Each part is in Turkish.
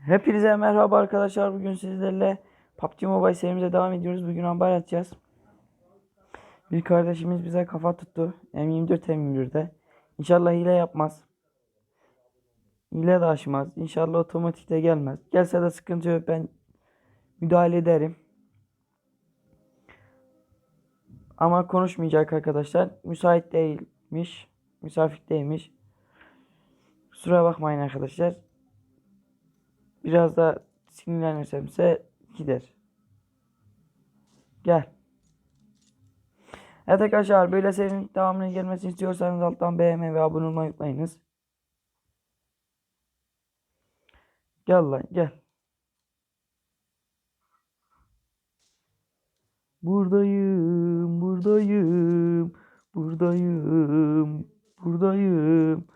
Hepinize merhaba arkadaşlar. Bugün sizlerle PUBG Mobile serimize devam ediyoruz. Bugün ambar atacağız. Bir kardeşimiz bize kafa tuttu. M24 M24'de. İnşallah hile yapmaz. Hile de aşmaz. İnşallah otomatikte gelmez. Gelse de sıkıntı yok. Ben müdahale ederim. Ama konuşmayacak arkadaşlar. Müsait değilmiş. Misafirteymiş. Kusura bakmayın arkadaşlar. Biraz da sinirlenirsemse gider. Gel. Evet arkadaşlar böyle serinin devamının gelmesini istiyorsanız alttan beğenmeyi ve abone olmayı unutmayınız. Gel lan gel. Buradayım, buradayım, buradayım, buradayım.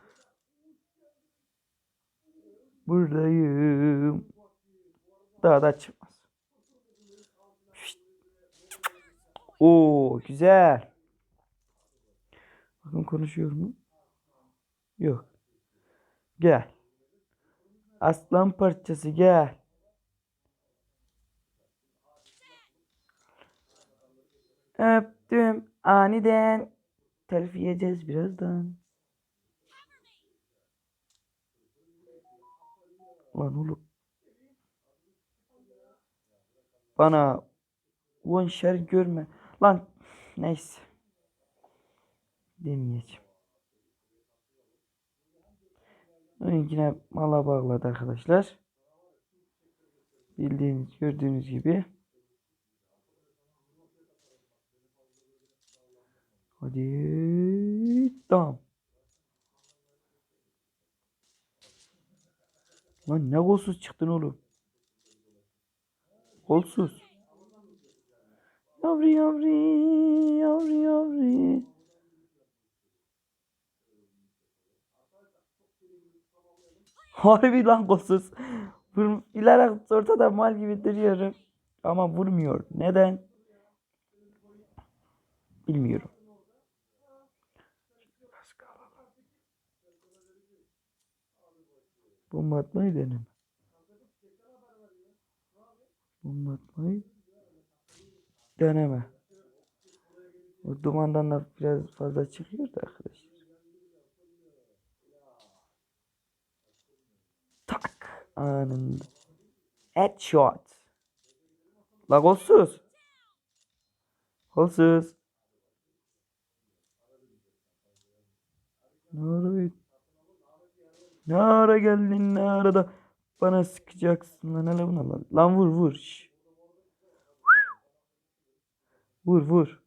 Buradayım. Daha da çıkmaz. Oo güzel. Bakın konuşuyor mu? Yok. Gel. Aslan parçası gel. Öptüm aniden. Telif yiyeceğiz birazdan. Lan oğlum. Bana one şer görme. Lan neyse. Demeyeceğim. Yine mala bağladı arkadaşlar. Bildiğiniz gördüğünüz gibi. Hadi. Tamam. Lan ne golsuz çıktın oğlum. Golsuz. Yavri yavri yavri yavri. Harbi lan golsuz. Vur, bilerek ortada mal gibi duruyorum. Ama vurmuyor. Neden? Bilmiyorum. Bomba atmayı deneme. Bomba atmayı deneme. O dumandan da biraz fazla çıkıyor da arkadaşlar. Tak anında. Headshot. La golsuz. Golsuz. Ne ara, ne ara geldin ne arada bana sıkacaksın lan hele buna lan. Lan vur vur. şş. Vur vur.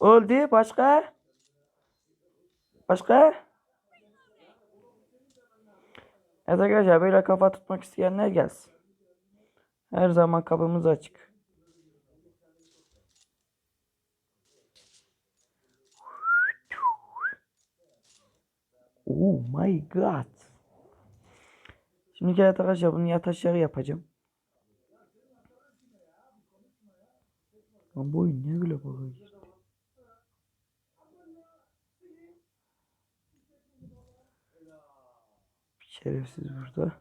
Oldu başka? Başka? Evet arkadaşlar böyle kafa tutmak isteyenler gelsin. Her zaman kapımız açık. Oh my god. Şimdi arkadaşlar bunu yataşları yapacağım. Lan bu oyun niye böyle baba girdi? Şerefsiz burada.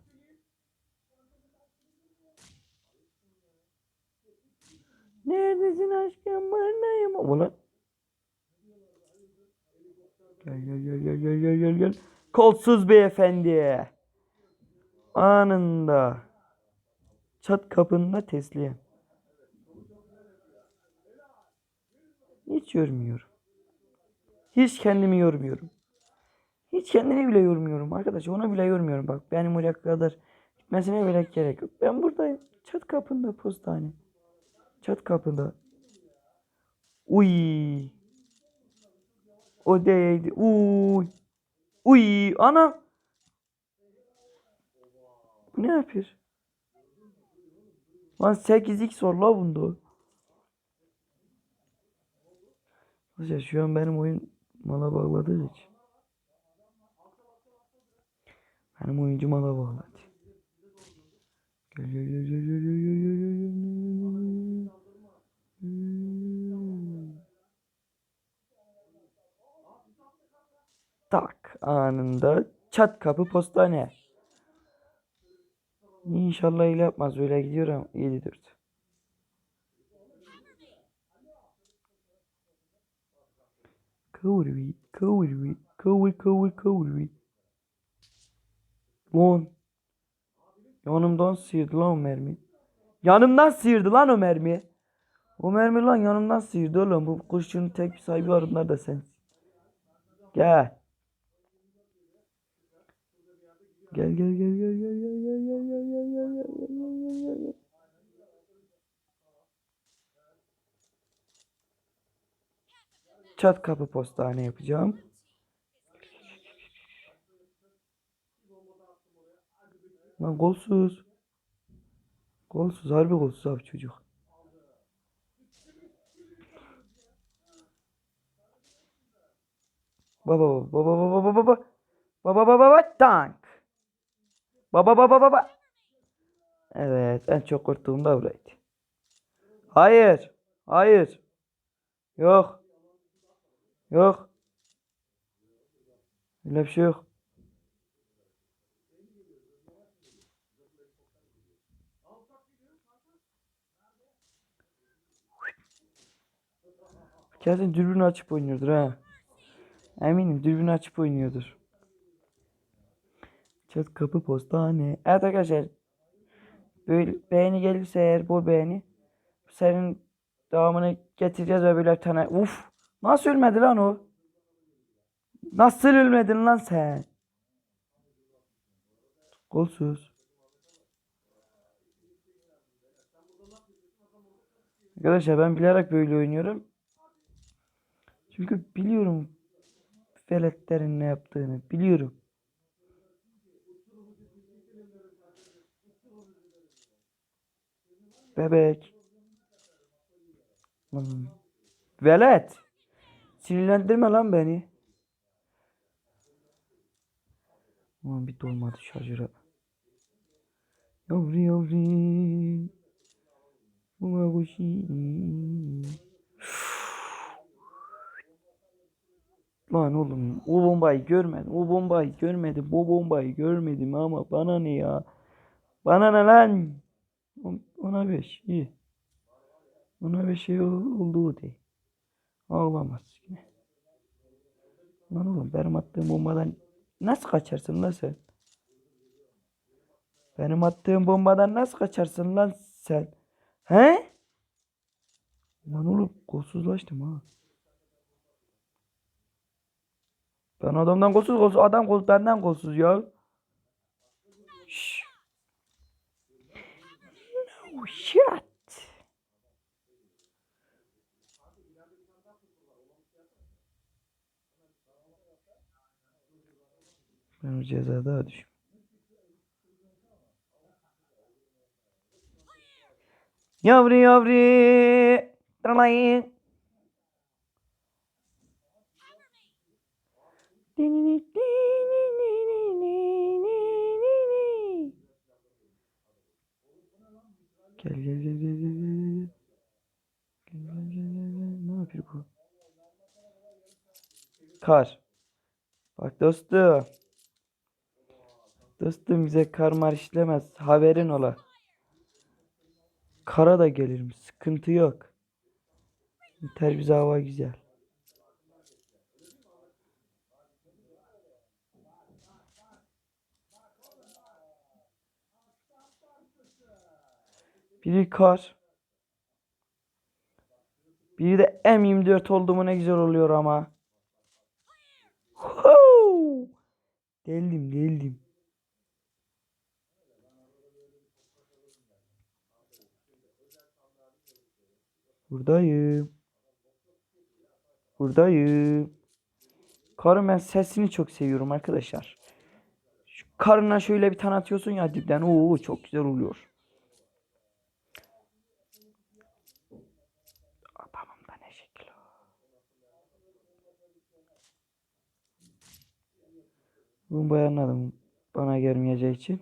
Neredesin aşkım buradayım. Ulan. Gel gel gel gel gel gel gel gel. Kolsuz beyefendi. Anında. Çat kapında teslim. Hiç yormuyorum. Hiç kendimi yormuyorum. Hiç kendini bile yormuyorum arkadaş. Onu bile yormuyorum. Bak benim oraya kadar gitmesine bile gerek yok. Ben buradayım. Çat kapında postane. Çat kapında. Uy. O değildi. Uy. Uy. Ana. Bu ne yapıyor? Lan 8x var la bunda. Arkadaşlar şu an benim oyun mala bağladığı için. Benim oyuncu mala bağladı. Gel gel gel gel gel gel. Anında çat kapı postane. İnşallah öyle yapmaz. Öyle gidiyor ama 7-4. Cover me, cover me, cover, cover, cover me. Lan. Yanımdan sıyırdı lan o mermi. Yanımdan sıyırdı lan o mermi. O mermi lan yanımdan sıyırdı oğlum. Bu kuşun tek bir sahibi var onlar da sensin. Gel. Gel gel gel gel gel gel gel gel gel gel gel gel gel gel gel gel. Çat kapı postane yapacağım. Lan golsüz. Golsüz harbi golsüz abi çocuk. Baba baba baba baba baba baba baba baba tank. Baba baba baba. Evet en çok korktuğum da buraydı. Hayır. Hayır. Yok. Yok. Öyle bir şey yok. Kesin dürbünü açıp oynuyordur ha. Eminim dürbünü açıp oynuyordur. Çat kapı postane. Evet arkadaşlar. Böyle beğeni gelirse eğer bol beğeni. Senin devamını getireceğiz ve böyle tane. Uf. Nasıl ölmedi lan o? Nasıl ölmedin lan sen? Golsüz. Arkadaşlar ben bilerek böyle oynuyorum. Çünkü biliyorum veletlerin ne yaptığını biliyorum. Bebek. Lan. Velet. Sinirlendirme lan beni. Aman bir dolmadı şarjöre. Yavru yavru. Buna koşayım. Lan oğlum o bombayı görmedim. O bombayı görmedim. Bu bombayı görmedim ama bana ne ya? Bana ne lan? On- Ona beş iyi. Ona beş şey ol- oldu de. Ağlamaz yine. Lan oğlum benim attığım bombadan nasıl kaçarsın lan sen? Benim attığım bombadan nasıl kaçarsın lan sen? He? Lan oğlum kolsuzlaştım ha. Ben adamdan kolsuz kolsuz adam kol benden kolsuz ya. Oh shit. Ben bir ceza daha düşüm. Yavri yavri. Tırlayın. Dinini din. Gel gel gel gel gel gel. Gel gel gel gel gel. Ne yapıyor bu? Kar. Bak dostum. Dostum bize kar mar işlemez. Haberin ola. Kara da gelirim. Sıkıntı yok. Yeter bize hava güzel. Biri kar. Biri de M24 oldu mu ne güzel oluyor ama. Huu! Deldim deldim. Buradayım. Buradayım. Karın ben sesini çok seviyorum arkadaşlar. Şu karına şöyle bir tane atıyorsun ya dipten. Oo çok güzel oluyor. Bunu bayanladım. Bana gelmeyeceği için.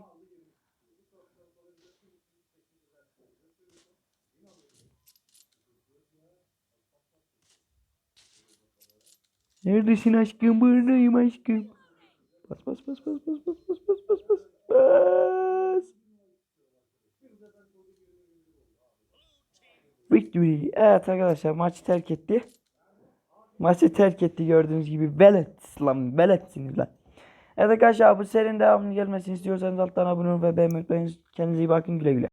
Neredesin aşkım? Buradayım aşkım. Bas bas bas bas bas bas bas bas bas bas bas. Victory. Evet arkadaşlar maçı terk etti. Maçı terk etti gördüğünüz gibi. Belet lan. Beletsiniz lan. Evet arkadaşlar bu serinin devamını gelmesini istiyorsanız alttan abone olun ve beğenmeyi unutmayın. Kendinize iyi bakın güle güle.